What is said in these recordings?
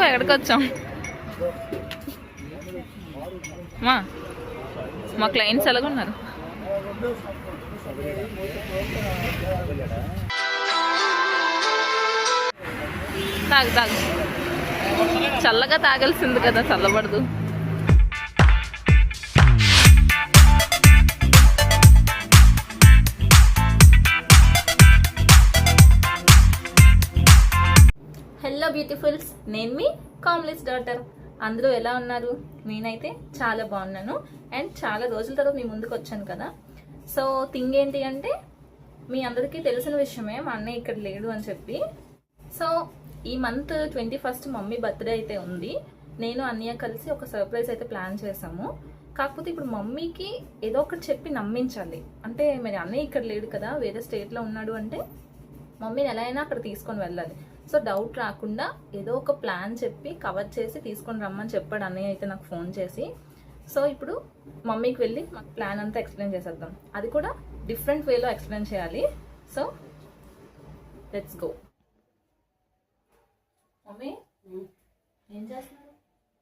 చెప్పు ఎక్కడికి వచ్చాం? మా మా క్లయింట్స్ ఎలాగున్నారు? తాగు తాగు. చల్లగా తాగాల్సింది కదా చల్లబడదు. బ్యూటిఫుల్స్ నేను మీ కామ్లెస్ డాటర్. అందరూ ఎలా ఉన్నారు? నేనైతే చాలా బాగున్నాను. అండ్ చాలా రోజుల తర్వాత మీ ముందుకు వచ్చాను కదా. సో థింగ్ ఏంటి అంటే మీ అందరికీ తెలిసిన విషయమే మా అన్నయ్య ఇక్కడ లేడు అని చెప్పి. సో ఈ month twenty first mummy birthday అయితే ఉంది. నేను అన్నయ్య కలిసి ఒక సర్ప్రైజ్ అయితే ప్లాన్ చేసాము కాకపోతే ఇప్పుడు మమ్మీకి ఏదో ఒకటి చెప్పి నమ్మించాలి. అంటే మరి అన్నయ్య ఇక్కడ లేడు కదా వేరే స్టేట్లో ఉన్నాడు అంటే మమ్మీని ఎలా అయినా అక్కడ తీసుకొని వెళ్ళాలి. సో డౌట్ రాకుండా ఏదో ఒక ప్లాన్ చెప్పి కవర్ చేసి తీసుకొని రమ్మని చెప్పాడు అన్నయ్య అయితే నాకు ఫోన్ చేసి. సో ఇప్పుడు మమ్మీకి వెళ్ళి మాకు ప్లాన్ అంతా ఎక్స్ప్లెయిన్ చేసేద్దాం. అది కూడా డిఫరెంట్ వేలో ఎక్స్ప్లెయిన్ చేయాలి. So let's go. మమ్మీ ఏం చేస్తున్నారు?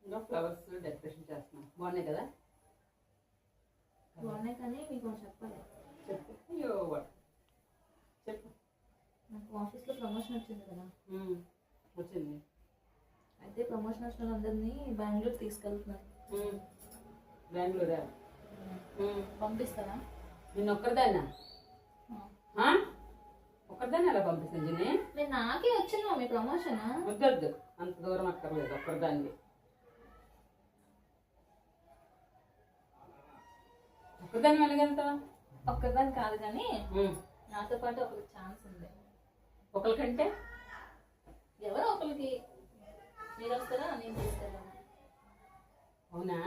ఇంకా ఫ్లవర్స్ డెకరేషన్ చేస్తున్నాం. బాగున్నాయి కదా? బాగున్నాయి కానీ మీకు చెప్పాలి? చెప్పు. నాకు ఆఫీస్లో ప్రమోషన్ వచ్చింది కదా. వచ్చింది. అయితే ప్రమోషన్ వచ్చిన వాళ్ళందరినీ బెంగళూరు తీసుకెళ్తున్నారు. బెంగళూరా? పంపిస్తారా? నిన్ను ఒక్కరిదాన్నా? ఒక్కరిదాన్ని ఎలా పంపిస్తాను జిన్ని? నేను నాకే వచ్చింది మమ్మీ ప్రమోషన్ వద్దొద్దు. అంత దూరం అక్కర్లేదు ఒక్కరిదాన్ని. ఒక్కరిదాన్ని వెళ్ళగలుగుతావా? ఒక్కదాన్ని కాదు కానీ నాతో పాటు ఒకరికి ఛాన్స్ ఉంది. ఒకరికంటే ఎవరో ఒకరికి మీరు వస్తారా నేను తీసుకెళ్ళాను? అవునా?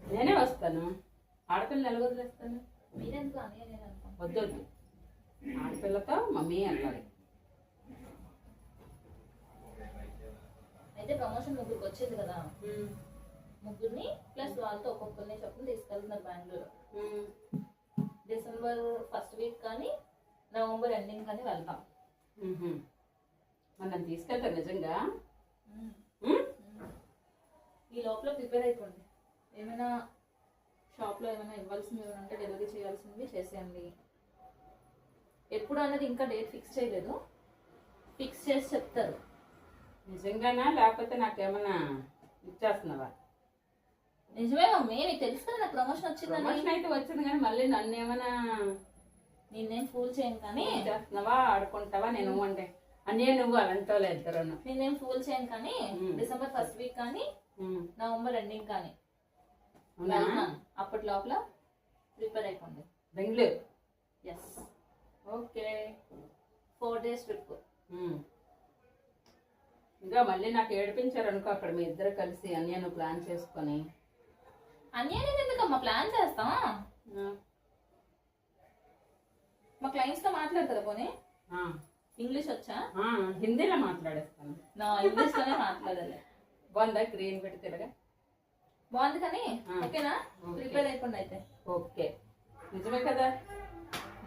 నేనే వస్తాను. ఆడపిల్ల ఎలా వదిలేస్తాను? మీరెందుకు నేను అనుకోను వద్దొద్దు. ఆడపిల్లతో మమ్మీ వెళ్ళాలి అయితే ప్రమోషన్ ముగ్గురికి వచ్చింది కదా. ముగ్గురిని ప్లస్ వాళ్ళతో ఒక్కొక్కరిని చొప్పున తీసుకెళ్తున్నారు బెంగళూరు. డిసెంబర్ ఫస్ట్ వీక్ కానీ నవంబర్ ఎండింగ్ కానీ వెళ్తాం. నన్ను తీసుకెళ్తారు నిజంగా? ఈ లోపల ప్రిపేర్ అయిపోండి. ఏమైనా షాప్లో ఏమైనా ఇవ్వాల్సింది ఏమైనా ఉంటే డెలివరీ చేయాల్సింది చేసేయండి. ఎప్పుడు అన్నది ఇంకా డేట్ ఫిక్స్ చేయలేదు. ఫిక్స్ చేసి చెప్తారు. నిజంగానా? లేకపోతే నాకేమన్నా ఇచ్చేస్తున్నావా? నిజమే మమ్మీ మీకు తెలుసు కదా నాకు ప్రమోషన్ వచ్చిందని. ప్రమోషన్ అయితే వచ్చింది కానీ మళ్ళీ నన్ను ఏమైనా నేనేం ఫూల్ చేయను కానీ చేస్తున్నావా? ఆడుకుంటావా నేను అంటే. అన్నీ నువ్వు అలాంటి ఇద్దరు నేనేం ఫూల్ చేయను కానీ. డిసెంబర్ ఫస్ట్ వీక్ కానీ నవంబర్ ఎండింగ్ కానీ. అప్పటి లోపల ప్రిపేర్ అయిపోండి. Bengaluru? Yes okay four days trip. ఇంకా మళ్ళీ నాకు ఏడిపించారు అనుకో అక్కడ మీ ఇద్దరు కలిసి. అన్నీ నువ్వు ప్లాన్ చేసుకొని. అన్నీ అనేది ఎందుకమ్మా? ప్లాన్ చేస్తాం మా క్లయింట్స్తో మాట్లాడతారా పోనీ? ఆ, ఇంగ్లీష్ వచ్చా? ఆ, హిందీలో మాట్లాడేస్తాను. నా ఇంగ్లీష్లోనే మాట్లాడాలి. బాగుందా గ్రీన్ పెట్టి తిరగా? బాగుంది కానీ. ఓకేనా? ఓకే. ప్రిపేర్ అయిపోండి అయితే. ఓకే. నిజమే కదా?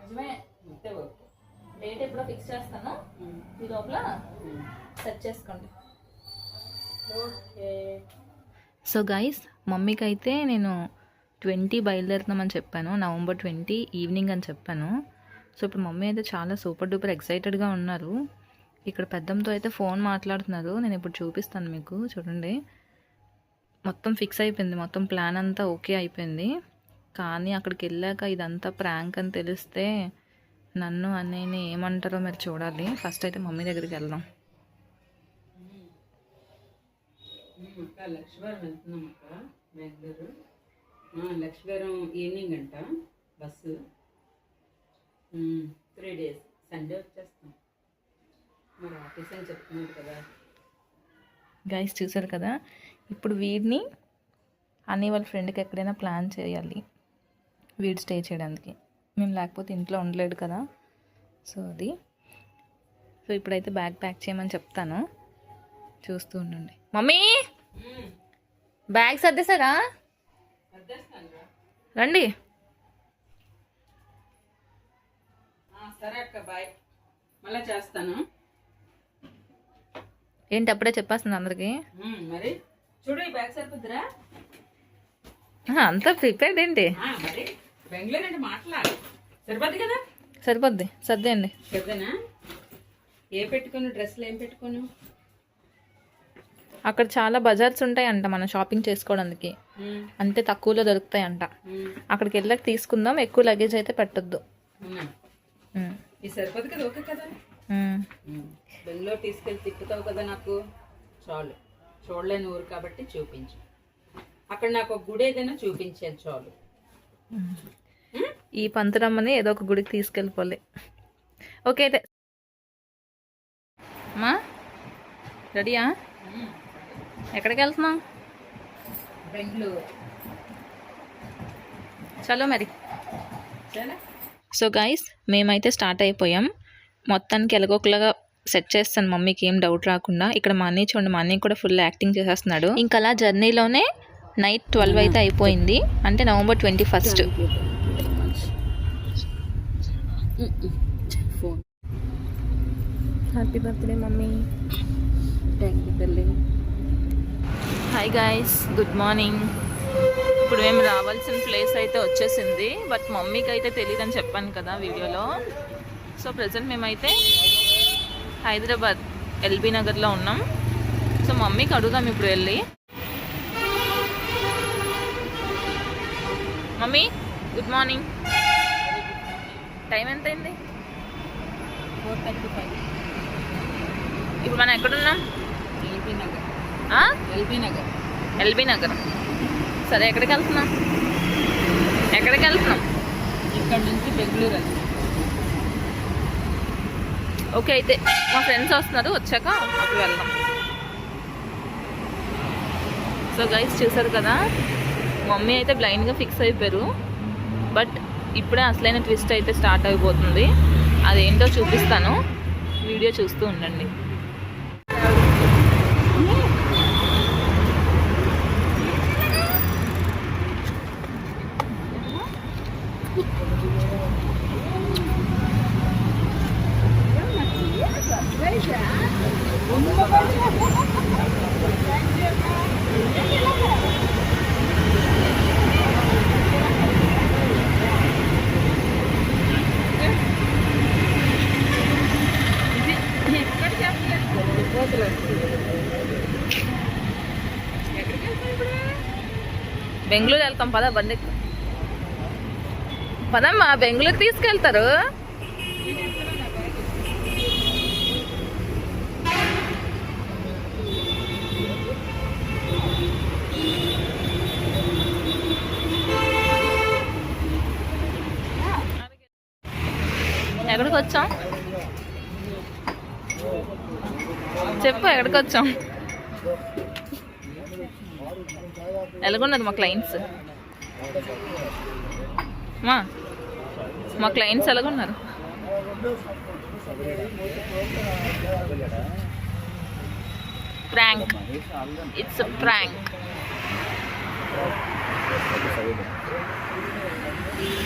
నిజమే. అంతే ఓకే. డేట్ ఎప్పుడో ఫిక్స్ చేస్తాను. ఈ లోపల. సెట్ చేసుకోండి. ఓకే. సో గైస్ మమ్మీకి అయితే నేను ట్వంటీ బయలుదేరుతున్నామని చెప్పాను. నవంబర్ ట్వంటీ ఈవినింగ్ అని చెప్పాను. సో ఇప్పుడు మమ్మీ అయితే చాలా సూపర్ డూపర్ ఎక్సైటెడ్గా ఉన్నారు. ఇక్కడ పెద్దంతో అయితే ఫోన్ మాట్లాడుతున్నారు. నేను ఇప్పుడు చూపిస్తాను మీకు. చూడండి. మొత్తం ఫిక్స్ అయిపోయింది. మొత్తం ప్లాన్ అంతా ఓకే అయిపోయింది. కానీ అక్కడికి వెళ్ళాక ఇదంతా ప్రాంక్ అని తెలిస్తే నన్ను అన్నయ్యని ఏమంటారో మీరు చూడాలి. ఫస్ట్ అయితే మమ్మీ దగ్గరికి వెళ్దాం. లక్ష్మీవారం వెళ్తున్నాం అక్క లక్ష్మీవారం ఈవినింగ్ అంట బస్సు. Three days. సండే వచ్చేస్తాం. మరి ఆఫీస్ అని చెప్తున్నాడు కదా. గైస్ చూసారు కదా? ఇప్పుడు వీడిని అన్నీ వాళ్ళ ఫ్రెండ్కి ఎక్కడైనా ప్లాన్ చేయాలి. వీడు స్టే చేయడానికి. మేము లేకపోతే ఇంట్లో ఉండలేడు కదా. సో అది. సో ఇప్పుడైతే బ్యాగ్ ప్యాక్ చేయమని చెప్తాను. చూస్తూ ఉండండి. మమ్మీ బ్యాగ్ సర్దేశారా. రండి ఆ, సరే అక్క బాయ్. మళ్ళీ చేస్తాను. ఏంటి అప్పుడే చెప్పేస్తుంది అందరికి? మరి చూడు ఈ బ్యాగ్ సరిపోద్దిరా? అంతా ప్రిపేర్డ్ ఏంటి? మరి బెంగళూరు అంటే మాట్లాడు. సరిపోద్ది కదా? సరిపోద్ది సర్దేయండి. పెద్దనా ఏ పెట్టుకోను డ్రెస్సులు ఏం పెట్టుకోను అక్కడ చాలా బజార్స్ ఉంటాయంట మనం షాపింగ్ చేసుకోవడానికి. అంటే తక్కువలో దొరుకుతాయంట. అక్కడికి వెళ్ళాక తీసుకుందాం ఎక్కువ లగేజ్ అయితే పెట్టొద్దు. ఇది సరిపోదు కదా ఓకే కదా. బెంగళూరు తీసుకెళ్ళి తిప్పుతావు కదా నాకు? చాలు. చూడలేని ఊరు కాబట్టి చూపించు. అక్కడ నాకు ఒక గుడి ఏదైనా చూపించాను చాలు? ఈ పంతురమ్మని ఏదో ఒక గుడికి తీసుకెళ్ళిపోలే. ఓకే అయితే. అమ్మా రెడీయా. ఎక్కడికి వెళ్తున్నాం బెంగళూరు. చలో మరి. చాలా సో గైస్ మేమైతే స్టార్ట్ అయిపోయాం. మొత్తానికి ఎలాగోకలాగా సెట్ చేస్తాను. మమ్మీకి ఏం డౌట్ రాకుండా. ఇక్కడ మా అన్నయ్య చూడండి మా అన్నయ్య కూడా ఫుల్ యాక్టింగ్ చేసేస్తున్నాడు. ఇంకా అలా జర్నీలోనే నైట్ ట్వెల్వ్ అయితే అయిపోయింది. అంటే November twenty first happy birthday mummy. Thank you తల్లి. హాయ్ గాయస్ గుడ్ మార్నింగ్ ఇప్పుడు మేము రావాల్సిన ప్లేస్ అయితే వచ్చేసింది. బట్ మమ్మీకి అయితే తెలియదని చెప్పాను కదా వీడియోలో. సో ప్రజెంట్ మేమైతే హైదరాబాద్ ఎల్బీ నగర్లో ఉన్నాం. సో మమ్మీకి అడుగుదాం ఇప్పుడు వెళ్ళి. మమ్మీ గుడ్ మార్నింగ్ టైం ఎంత అయింది ఫోర్ థర్టీ ఫైవ్ ఇప్పుడు మనం ఎక్కడున్నాం? LB Nagar? LB Nagar. LB Nagar. సరే ఎక్కడికి వెళ్తున్నాం? ఎక్కడికి వెళ్తున్నాం? ఇక్కడ నుంచి బెంగళూరు ఓకే అయితే మా ఫ్రెండ్స్ వస్తున్నారు వచ్చాక అప్పుడు వెళ్దాం. సో గైస్ చూసారు కదా? మమ్మీ అయితే బ్లైండ్గా ఫిక్స్ అయిపోయారు. బట్ ఇప్పుడే అసలైన ట్విస్ట్ అయితే స్టార్ట్ అయిపోతుంది. అదేంటో చూపిస్తాను. వీడియో చూస్తూ ఉండండి ఎక్కడ చెప్పలేదు ఎక్కడికి వెళ్తాం ఇప్పుడు బెంగళూరు వెళ్తాం పదా బండి. పదమ్మా బెంగళూరు తీసుకెళ్తారు. ఎక్కడికి వచ్చాం చెప్పు ఎక్కడికి వచ్చాం ఎలాగున్నది మా క్లయింట్స్ మా మా క్లయింట్స్ ఎలాగున్నారు? ప్రాంక్ ఇట్స్ ప్రాంక్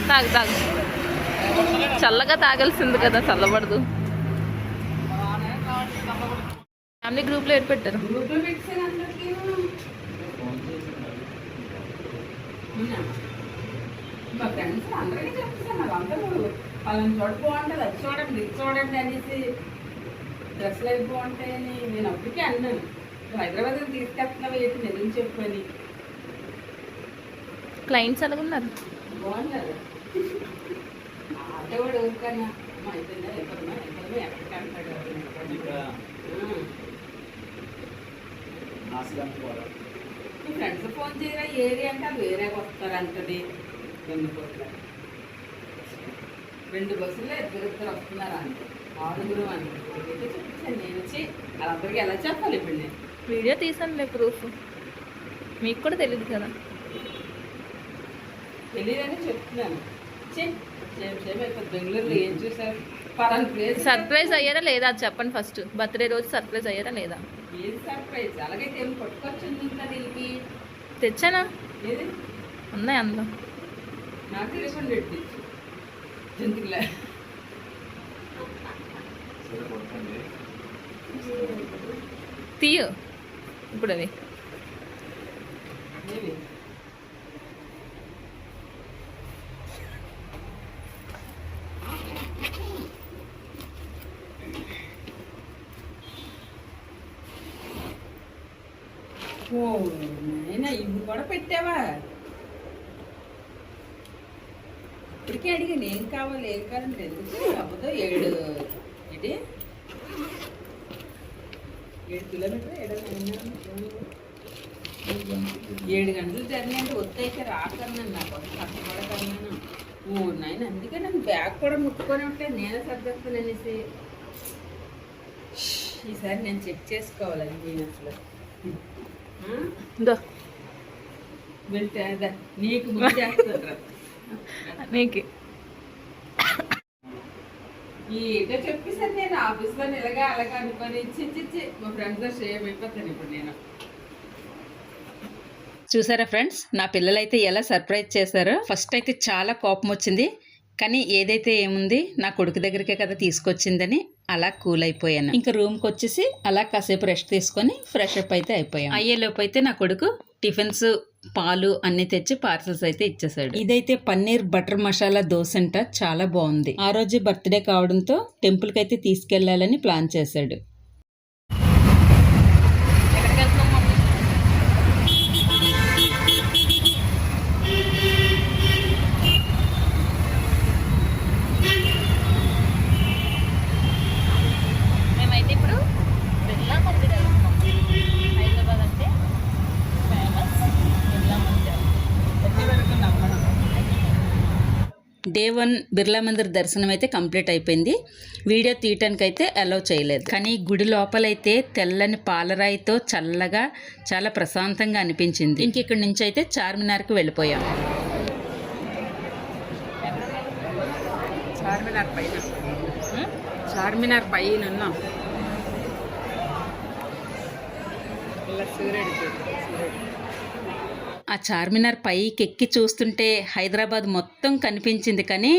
తాగు తాగు. చల్లగా తాగాల్సింది కదా చల్లబడదు. ఫ్యామిలీ గ్రూప్లో ఏడు పెట్టారు గ్రూప్లో పెట్టాను అందరికీ అవునా? మా ఫ్రెండ్స్ అందరికీ చెప్తాను అందరూ వాళ్ళని చోట బాగుంటుంది అది చూడండి ఇది చూడండి అనేసి డ్రెస్సులు అవి బాగుంటాయని నేను అప్పటికే అన్నాను. హైదరాబాద్ తీసుకెళ్తున్నావు ఏంటి నిజం చెప్పని క్లయింట్స్ ఎలాగున్నారు బాగున్నారు. ఆటోవాడు ఊరికన్నా మా అయిపోయిందా ఎక్కడమ్మా ఎక్కడమ్మా ఎక్కడికి అంటాడు. మీ ఫ్రెండ్స్ ఫోన్ చేయరా? ఏరి అంటే వేరే వస్తారు అంటది ఎందుకు రెండు బస్సుల్లో ఇద్దరు ఇద్దరు వస్తున్నారు అంట ఆరుగురు అంట. చూపించాను నేను. వచ్చి వాళ్ళందరికీ ఎలా చెప్పాలి ఇప్పుడు నేను? వీడియో తీసానులే ప్రూఫ్ మీకు కూడా తెలియదు కదా. తెలియదని చెప్తున్నాను. బెంగళూరులో ఏం చూసారు సర్ప్రైజ్ అయ్యారా లేదా? చెప్పండి ఫస్ట్ బర్త్డే రోజు సర్ప్రైజ్ అయ్యారా లేదా? ఏది సర్ప్రైజ్ అలాగైతే ఇంకా దీనికి? తెచ్చానా? ఏది? ఉన్నాయి అందులో. నాకు తెలియకుండా తీయు. ఇప్పుడు అది ఏవి? ఓ నాయనా ఇవి కూడా పెట్టావా ఇప్పటికే అడిగాను ఏం కావాలి ఏం కావాలంటే ఎందుకు? అబ్బతో ఏడు. ఏంటి? ఏడు కిలోమీటర్ ఏడు ఏడు గంటలు జర్నీ అంటే వద్దయితే రాకన్నాను నాకు ఒక కష్టపడకన్నాను ఓ నాయన అందుకే నన్ను బ్యాగ్ కూడా ముట్టుకొని ఉంటే నేనే సర్దేస్తాను అనేసి ఈసారి నేను చెక్ చేసుకోవాలండి నేను అసలు నీకు ముందు చేస్తాను నీకు. ఏదో చెప్పేసాను నేను ఆఫీస్లో ఇలాగా అలాగా అనుకొని ఇచ్చి ఇచ్చి ఇచ్చి మా ఫ్రెండ్స్తో షేర్ అయిపోతాను ఇప్పుడు నేను. చూసారా ఫ్రెండ్స్ నా పిల్లలైతే ఎలా సర్ప్రైజ్ చేశారో ఫస్ట్ అయితే చాలా కోపం వచ్చింది. కానీ ఏదైతే ఏముంది నా కొడుకు దగ్గరికే కదా తీసుకొచ్చిందని అలా కూల్ అయిపోయాను. ఇంకా రూమ్కి వచ్చేసి అలా కాసేపు రెస్ట్ తీసుకొని ఫ్రెష్ అప్ అయితే అయిపోయాను అయ్యేలోపు అయితే నా కొడుకు టిఫిన్స్ పాలు అన్ని తెచ్చి పార్సల్స్ అయితే ఇచ్చేసాడు. ఇదైతే పన్నీర్ బటర్ మసాలా దోశ అంట. చాలా బాగుంది. ఆ రోజు బర్త్డే కావడంతో టెంపుల్కి అయితే తీసుకెళ్ళాలని ప్లాన్ చేశాడు ఎక్కడికి వెళ్తున్నాం మమ్మీ మేమైతే ఇప్పుడు బిర్లా మందిర్ వెళ్తున్నాం హైదరాబాద్ అంటే ఫేమస్ బిర్లా మందిర్ ఎన్ని వరకు నమ్మడం డే వన్ బిర్లా మందిర్ దర్శనం అయితే కంప్లీట్ అయిపోయింది. వీడియో తీయటానికి అయితే అలౌ చేయలేదు. కానీ గుడి లోపలైతే తెల్లని పాలరాయితో చల్లగా చాలా ప్రశాంతంగా అనిపించింది. ఇంక ఇక్కడి నుంచి అయితే చార్మినార్కి వెళ్ళిపోయాం. చార్మినార్ పైన. చార్మినార్ పైన ఉన్నాం సూర్యుడు సూర్యుడు. ఆ చార్మినార్ పైకి ఎక్కి చూస్తుంటే హైదరాబాద్ మొత్తం కనిపించింది. కానీ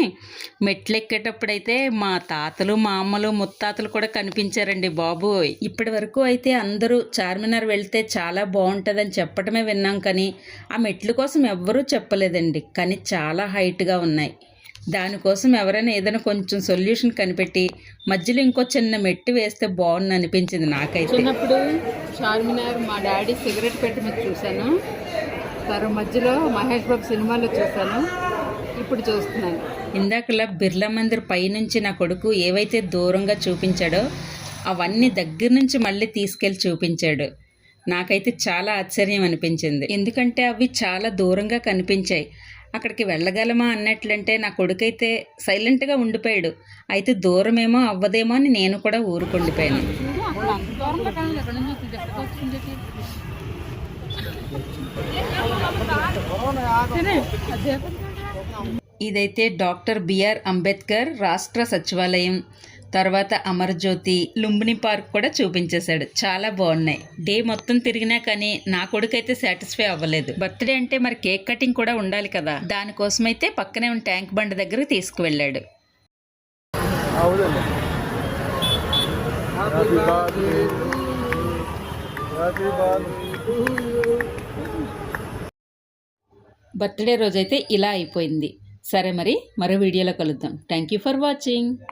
మెట్లెక్కేటప్పుడైతే మా తాతలు మా అమ్మలు ముత్తాతలు కూడా కనిపించారండి బాబు. ఇప్పటి వరకు అయితే అందరూ చార్మినార్ వెళ్తే చాలా బాగుంటుందని చెప్పడమే విన్నాం. కానీ ఆ మెట్ల కోసం ఎవ్వరూ చెప్పలేదండి. కానీ చాలా హైట్గా ఉన్నాయి. దానికోసం ఎవరైనా ఏదైనా కొంచెం సొల్యూషన్ కనిపెట్టి మధ్యలో ఇంకో చిన్న మెట్టు వేస్తే బాగుంది అనిపించింది నాకైతే. చిన్నప్పుడు చార్మినార్ మా డాడీ సిగరెట్ పెట్టి మీద చూశాను. తర్వాత మధ్యలో మహేష్ బాబు సినిమాలో చూశాను. ఇప్పుడు చూస్తున్నాను. ఇందాకలా బిర్లా మందిర్ పైనుంచి నా కొడుకు ఏవైతే దూరంగా చూపించాడో అవన్నీ దగ్గర నుంచి మళ్ళీ తీసుకెళ్ళి చూపించాడు. నాకైతే చాలా ఆశ్చర్యం అనిపించింది. ఎందుకంటే అవి చాలా దూరంగా కనిపించాయి. అక్కడికి వెళ్ళగలమా అన్నట్లంటే నా కొడుకైతే సైలెంట్గా ఉండిపోయాడు. అయితే దూరమేమో అవ్వదేమో అని నేను కూడా ఊరుకుండిపోయాను అంత దూరంగా కానీ ఎక్కడి నుంచి వచ్చింది ఎక్కడికి వచ్చింది ఇదైతే డాక్టర్ బిఆర్ అంబేద్కర్ రాష్ట్ర సచివాలయం. తర్వాత అమరజ్యోతి లుంబిని పార్క్ కూడా చూపించేశాడు. చాలా బాగున్నాయి. డే మొత్తం తిరిగినా కానీ నా కొడుకైతే సాటిస్ఫై అవ్వలేదు. బర్త్డే అంటే మరి కేక్ కటింగ్ కూడా ఉండాలి కదా. దానికోసమైతే పక్కనే ఉన్న ట్యాంక్ బండ్ దగ్గరకు తీసుకువెళ్ళాడు. అవునండి. హ్యాపీ బర్త్డే హ్యాపీ బర్త్డే రోజైతే ఇలా అయిపోయింది. సరే మరి మరో వీడియోలో కలుద్దాం. Thank you for watching